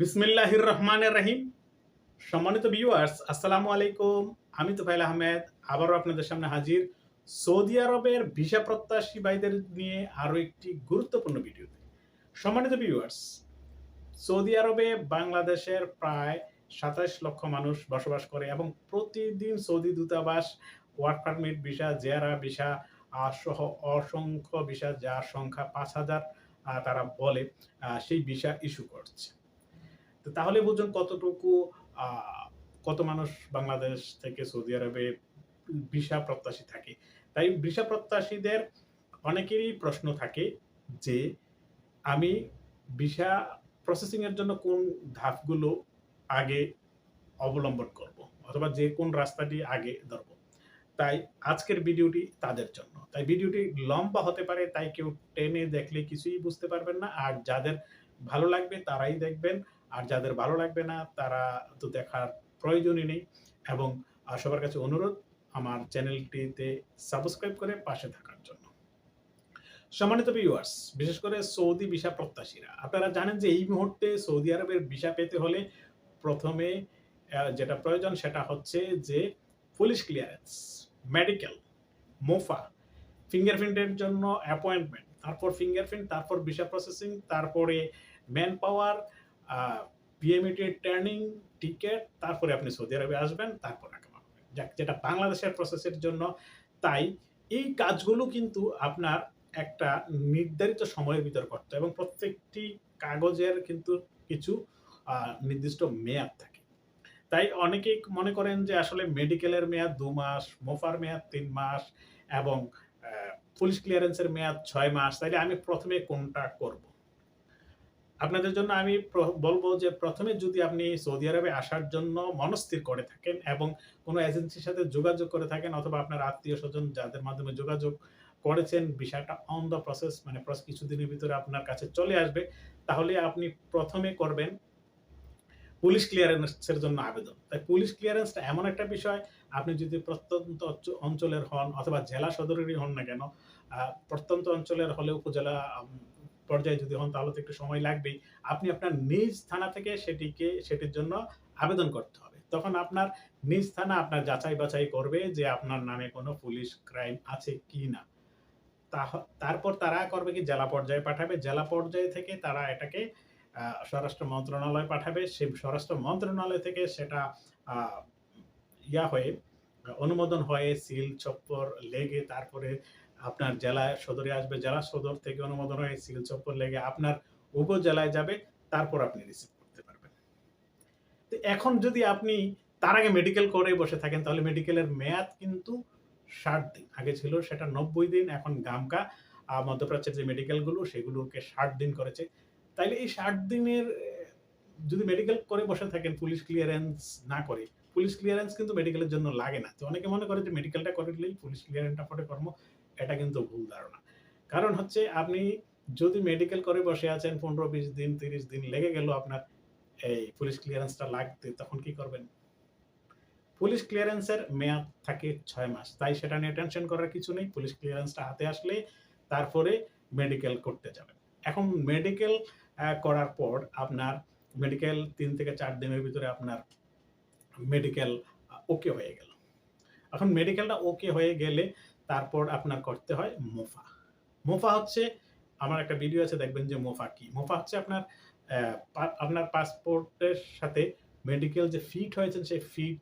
বিসমিল্লাহির রহমানের রহিম। সম্মানিত ভিউয়ার্স আসসালামু আলাইকুম। আমি তোফাইল আহমেদ, আবারও আপনাদের সামনে হাজির। সৌদি আরবের ভিসা প্রত্যাশী ভাইদের নিয়ে আরও একটি গুরুত্বপূর্ণ ভিডিওতে। সম্মানিত ভিউয়ার্স সৌদি আরবে বাংলাদেশের প্রায় সাতাশ লক্ষ মানুষ বসবাস করে এবং প্রতিদিন সৌদি দূতাবাস ওয়ার্ক পারমিট ভিসা, জেয়ারা ভিসা সহ অসংখ্য ভিসা, যার সংখ্যা পাঁচ হাজার তারা বলে সেই ভিসা ইস্যু করছে। তো তাহলে বুঝুন কতটুকু কত মানুষ বাংলাদেশ থেকে সৌদি আরবে ভিসা প্রত্যাশী থাকে। তাই ভিসা প্রত্যাশীদের অনেকেরই প্রশ্ন থাকে যে, আমি ভিসা প্রসেসিং এর জন্য কোন ধাপগুলো আগে অবলম্বন করব? অথবা যে কোন রাস্তাটি আগে ধরব? তাই আজকের ভিডিওটি তাদের জন্য। তাই ভিডিওটি লম্বা হতে পারে, তাই কেউ টেনে দেখলে কিছুই বুঝতে পারবেন না। আর যাদের ভালো লাগবে তারাই দেখবেন। আর যাদের ভালো লাগবে না, তারা তো দেখার প্রয়োজনই নেই। এবং সবার কাছে অনুরোধ, আমার চ্যানেলটিতে সাবস্ক্রাইব করে পাশে থাকার জন্য। সম্মানিত ভিউয়ার্স বিশেষ করে সৌদি ভিসা প্রত্যাশীরা, আপনারা জানেন যে এই মুহূর্তে সৌদি আরবের ভিসা পেতে হলে প্রথমে যেটা প্রয়োজন সেটা হচ্ছে যে পুলিশ ক্লিয়ারেন্স মেডিকেল মোফা ফিঙ্গারপ্রিন্টের জন্য অ্যাপয়েন্টমেন্ট তারপর ফিঙ্গারপ্রিন্ট তারপর ভিসা প্রসেসিং তারপরে man power BMET training ticket তারপরে আপনি সৌদি আরবে আসবেন, তারপর টাকা যেটা বাংলাদেশের প্রসেসের জন্য, তাই এই কাজগুলো কিন্তু আপনার একটা নির্ধারিত সময়ের ভিতর করতে এবং প্রত্যেকটি কাগজের কিন্তু কিছু নির্দিষ্ট মেয়াদ থাকে। তাই অনেকেই মনে করেন যে আসলে মেডিকেলের মেয়াদ দু মাস, মোফার মেয়াদ তিন মাস এবং পুলিশ ক্লিয়ারেন্সের মেয়াদ ছয় মাস। তাইলে আমি প্রথমে কোনটা করব? আপনাদের জন্য আমি বলব যে প্রথমে যদি আপনি সৌদি আরবে আসার জন্য মনস্থির করে থাকেন এবং কোনো এজেন্সির সাথে যোগাযোগ করে থাকেন অথবা আপনার আত্মীয় স্বজন যাদের মাধ্যমে যোগাযোগ করেছেন, বিষয়টা অন দ্য প্রসেস মানে কিছুদিনের ভিতরে আপনার কাছে চলে আসবে, তাহলে আপনি প্রথমে করবেন পুলিশ ক্লিয়ারেন্সের জন্য আবেদন। তাই পুলিশ ক্লিয়ারেন্সটা এমন একটা বিষয়, আপনি যদি প্রত্যন্ত অঞ্চলের হন অথবা জেলা সদরেরই হন না কেন প্রত্যন্ত অঞ্চলের হলে উপজেলা পর্যায়ে যদি হন, তাহলে তো একটু সময় লাগবেই। আপনি আপনার নিজ থানা থেকে সেটিকে, সেটির জন্য আবেদন করতে হবে। তখন আপনার নিজ থানা আপনার যাচাই বাছাই করবে যে আপনার নামে কোনো পুলিশ ক্রাইম আছে কি না। তারপর তারা করবে কি, জেলা পর্যায়ে পাঠাবে। জেলা পর্যায়ে থেকে তারা এটাকে স্বরাষ্ট্র মন্ত্রণালয় পাঠাবে। সেই স্বরাষ্ট্র মন্ত্রণালয় থেকে সেটা ইয়া হয়ে, অনুমোদন হয়ে, সিল চপ্পর লেগে, তারপরে আপনার জেলা সদরে আসবে, জেলা সদর থেকে অনুমোদন হয়ে সিল চপ্পর লেগে আপনার উপজেলায় যাবে, তারপর আপনি রিসিভ করতে পারবেন। তো এখন যদি আপনি তার আগে মেডিকেল করে বসে থাকেন, তাহলে মেডিকেলের মেয়াদ কিন্তু ষাট দিন। আগে ছিল সেটা নব্বই দিন, এখন গামকা। মধ্যপ্রাচ্যের যে মেডিকেলগুলো সেগুলোকে ষাট দিন করেছে। তাইলে এই ষাট দিনের, যদি মেডিকেল করে বসে থাকেন, পুলিশ ক্লিয়ারেন্স না করে, পুলিশ ক্লিয়ারেন্স কিন্তু মেডিকেলের জন্য লাগে না। তো অনেকে মনে করে যে মেডিকেলটা করে দিলেই পুলিশ ক্লিয়ারেন্সটা পরে কর্ম। এটা কিন্তু ভুল ধারণা। কারণ হচ্ছে আপনি যদি মেডিকেল করে বসে আছেন, পনেরো, বিশ দিন, তিরিশ দিন লেগে গেল আপনার, এই পুলিশ ক্লিয়ারেন্সটা লাগতে, তখন কি করবেন? পুলিশ ক্লিয়ারেন্সের মেয়াদ থাকে ছয় মাস, তাই সেটা নিয়ে টেনশন করার কিছু নেই। পুলিশ ক্লিয়ারেন্সটা হাতে আসলে তারপরে মেডিকেল করতে যাবেন। এখন মেডিকেল করার পর আপনার মেডিকেল তিন থেকে চার দিনের ভিতরে আপনার মেডিকেল ওকে হয়ে গেল। এখন মেডিকেলটা ওকে হয়ে গেলে তারপর আপনার করতে হয় মোফা। মোফা হচ্ছে, আমার একটা ভিডিও আছে, দেখবেন যে মোফা কি। মোফা হচ্ছে আপনার আপনার পাসপোর্টের সাথে মেডিকেল যে ফিট হয়েছেন সেই ফিট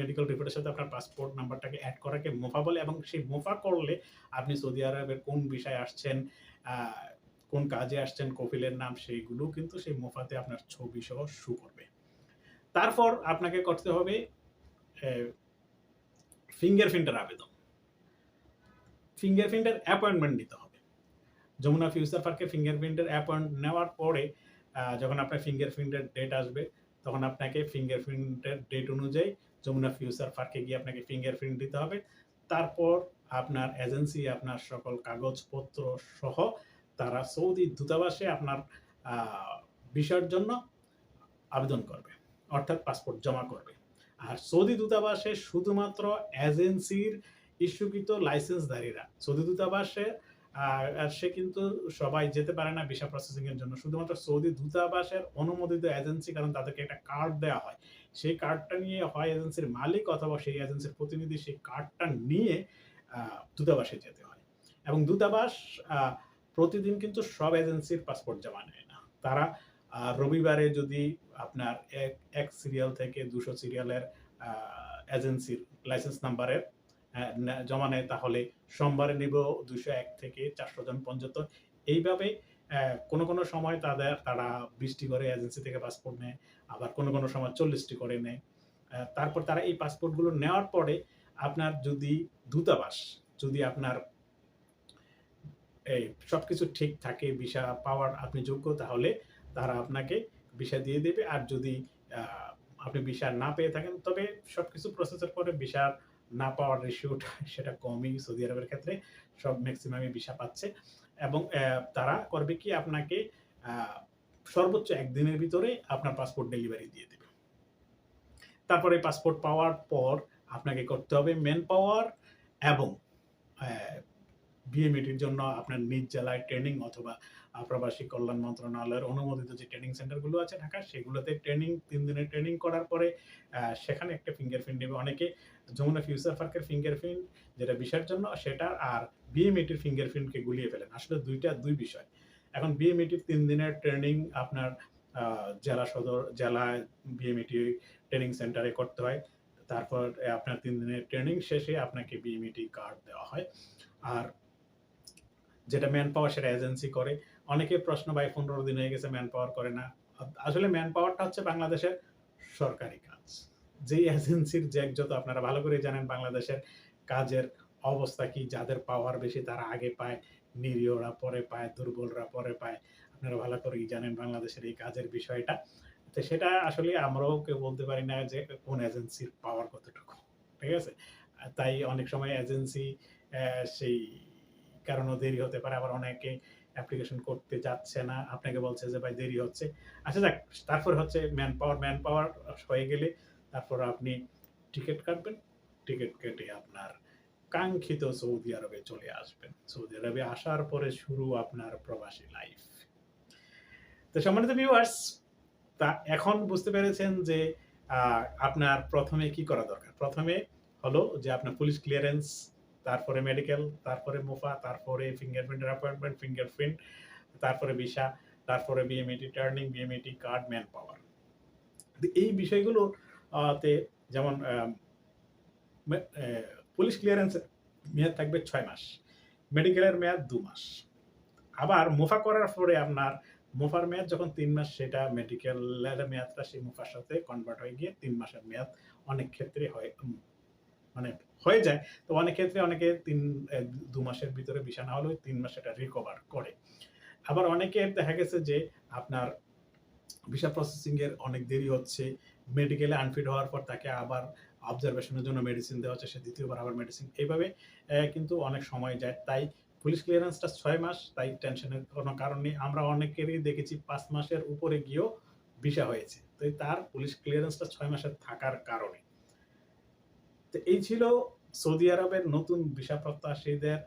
মেডিকেল রিপোর্টের সাথে আপনার পাসপোর্ট নাম্বারটাকে অ্যাড করাকে মোফা বলে এবং সেই মোফা করলে আপনি সৌদি আরবের কোন বিষয়ে আসছেন কোন কাজে আসছেন, কফিলের নাম, সেইগুলো কিন্তু সেই মোফাতে আপনার ছবি সহ শু করবে। তারপর আপনাকে করতে হবে ফিঙ্গার ফিঙ্গারপ্রিন্টের আবেদন। ফিঙ্গারপ্রিন্টের অ্যাপয়েন্টমেন্ট নিতে হবে। যমুনা ফিউচার পার্কে ফিঙ্গারপ্রিন্টের অ্যাপয়েন্ট নেওয়ার পরে যখন আপনার ফিঙ্গারপ্রিন্টের ডেট আসবে, তখন আপনাকে ফিঙ্গারপ্রিন্টের ডেট অনুযায়ী যমুনা ফিউচার পার্কে গিয়ে আপনাকে ফিঙ্গারপ্রিন্ট দিতে হবে। তারপর আপনার এজেন্সি আপনার সকল কাগজপত্র সহ তারা সৌদি দূতাবাসে আপনার বিষয়ের জন্য আবেদন করবে, অর্থাৎ পাসপোর্ট জমা করবে। আর সৌদি দূতাবাসে শুধুমাত্র এজেন্সির ইস্যুকৃত লাইসেন্সধারীরা। সৌদি দূতাবাসে, আর সে কিন্তু সবাই যেতে পারে না ভিসা প্রসেসিং এর জন্য। শুধুমাত্র সৌদি দূতাবাসের অনুমোদিত এজেন্সি, কারণ তাদেরকে একটা কার্ড দেওয়া হয়। সেই কার্ডটা নিয়ে হয় এজেন্সির মালিক অথবা সেই এজেন্সির প্রতিনিধি সেই কার্ডটা নিয়ে দূতাবাসে যেতে হয়। এবং দূতাবাস প্রতিদিন কিন্তু সব এজেন্সির পাসপোর্ট জমা নেয় না। তারা রবিবারে যদি আপনার এক এক সিরিয়াল থেকে দুশো সিরিয়ালের এজেন্সির লাইসেন্স নাম্বারের জমা নেয়, তাহলে সোমবারে নিব দুশো এক থেকে চারশো জন পর্যন্ত। এইভাবে কোনো কোনো সময় তাদের, তারা বিশটি করে এজেন্সি থেকে পাসপোর্ট নেয়, আবার কোনো কোনো সময় চল্লিশটি করে নেয়। তারপর তারা এই পাসপোর্টগুলো নেওয়ার পরে আপনার যদি দূতাবাস, যদি আপনার, এই সব কিছু ঠিক থাকে, ভিসা পাওয়ার আপনি যোগ্য, তাহলে তারা আপনাকে ভিসা দিয়ে দেবে। আর যদি আপনি ভিসা না পেয়ে থাকেন, তবে সব কিছু প্রসেসের পরে ভিসার না পাওয়ার রেশিওটা সেটা কমই সৌদি আরবের ক্ষেত্রে, সব ম্যাক্সিমামই ভিসা পাচ্ছে। এবং তারা করবে কি আপনাকে সর্বোচ্চ একদিনের ভিতরে আপনার পাসপোর্ট ডেলিভারি দিয়ে দেবে। তারপরে পাসপোর্ট পাওয়ার পর আপনাকে করতে হবে মেন পাওয়ার এবং বিএমইটির জন্য আপনার নিজ জেলায় ট্রেনিং অথবা প্রবাসী কল্যাণ মন্ত্রণালয়ের অনুমোদিত যে ট্রেনিং সেন্টারগুলো আছে ঢাকা সেগুলোতে ট্রেনিং তিন দিনের ট্রেনিং করার পরে সেখানে একটা ফিঙ্গারপ্রিন্ট নেবে। অনেকে যমুনা ফিউচার পার্কের ফিঙ্গারপ্রিন্ট যেটা বিষয়ের জন্য, সেটা আর বিএমইটির ফিঙ্গারপ্রিন্টকে গুলিয়ে ফেলেন। আসলে দুইটা, দুই বিষয়। এখন বিএমইটির তিন দিনের ট্রেনিং আপনার জেলা সদর, জেলায় বিএমইটি ট্রেনিং সেন্টারে করতে হয়। তারপর আপনার তিন দিনের ট্রেনিং শেষে আপনাকে বিএমইটি কার্ড দেওয়া হয়। আর যেটা ম্যান পাওয়ার সেটা এজেন্সি করে। অনেকে প্রশ্ন, ভাই, পনেরো দিন হয়ে গেছে ম্যান পাওয়ার করে না। আসলে ম্যান পাওয়ারটা হচ্ছে বাংলাদেশের সরকারি কাজ। যেই এজেন্সির জ্যাক যত আপনারা ভালো করে জানেন বাংলাদেশের কাজের অবস্থা কি, যাদের পাওয়ার বেশি তারা আগে পায়, নিরীহরা পরে পায়, দুর্বলরা পরে পায়। আপনারা ভালো করেই জানেন বাংলাদেশের এই কাজের বিষয়টা। তো সেটা আসলে আমরাও কেউ বলতে পারি না যে কোন এজেন্সির পাওয়ার কতটুকু, ঠিক আছে? তাই অনেক সময় এজেন্সি সেই কারণেও দেরি হতে পারে, আবার অনেকে অ্যাপ্লিকেশন করতে যাচ্ছে না। আপনাকে বলছে যে, ভাই, দেরি হচ্ছে। আচ্ছা যাক, তারপর হচ্ছে ম্যান পাওয়ার ম্যান পাওয়ার হয়ে গেলে তারপর আপনি টিকিট কাটবেন, টিকিট কেটে আপনার কাঙ্ক্ষিত সৌদি আরবে চলে আসবেন। সৌদি আরবে আসার পরে শুরু আপনার প্রবাসী লাইফ তো সম্মানিত ভিউয়ার্স তা এখন বুঝতে পেরেছেন যে আপনার প্রথমে কি করা দরকার? প্রথমে হলো যে আপনার পুলিশ ক্লিয়ারেন্স তারপরে মেডিকেল তারপরে মুফা, তারপরে ফিঙ্গারপ্রিন্টের অ্যাপয়েন্টমেন্ট ফিঙ্গারপ্রিন্ট তারপরে ভিসা তারপরে BMET training BMET card man power এই বিষয়গুলো তে যেমন পুলিশ ক্লিয়ারেন্সের মেয়াদ থাকবে ছয় মাস মেডিকেলের মেয়াদ দু মাস। আবার মুফা করার পরে আপনার মুফার মেয়াদ যখন তিন মাস, সেটা মেডিকেলের মেয়াদটা সেই মুফার সাথে কনভার্ট হয়ে গিয়ে তিন মাসের মেয়াদ অনেক ক্ষেত্রে হয় মানে হয়ে যায়। তো অনেক ক্ষেত্রে অনেকে তিন দু মাসের ভিতরে ভিসা না হলেও তিন মাস এটা রিকভার করে। আবার অনেকে দেখা গেছে যে আপনার ভিসা প্রসেসিং এর অনেক দেরি হচ্ছে মেডিকেলে আনফিট হওয়ার পর তাকে আবার অবজারভেশনের জন্য মেডিসিন দেওয়া হচ্ছে, সে দ্বিতীয়বার আবার মেডিসিন এইভাবে কিন্তু অনেক সময় যায়। তাই পুলিশ ক্লিয়ারেন্সটা ছয় মাস, তাই টেনশনের কোনো কারণ নেই। আমরা অনেকেরই দেখেছি পাঁচ মাসের উপরে গিয়েও ভিসা হয়েছে। তো তার পুলিশ ক্লিয়ারেন্সটা ছয় মাসের থাকার কারণে। তো এই ছিল সৌদি আরবের নতুন ভিসা প্রত্যাশীদের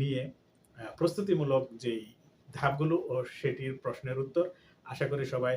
নিয়ে প্রস্তুতিমূলক যেই ধাপগুলো ও সেটির প্রশ্নের উত্তর। আশা করি সবাই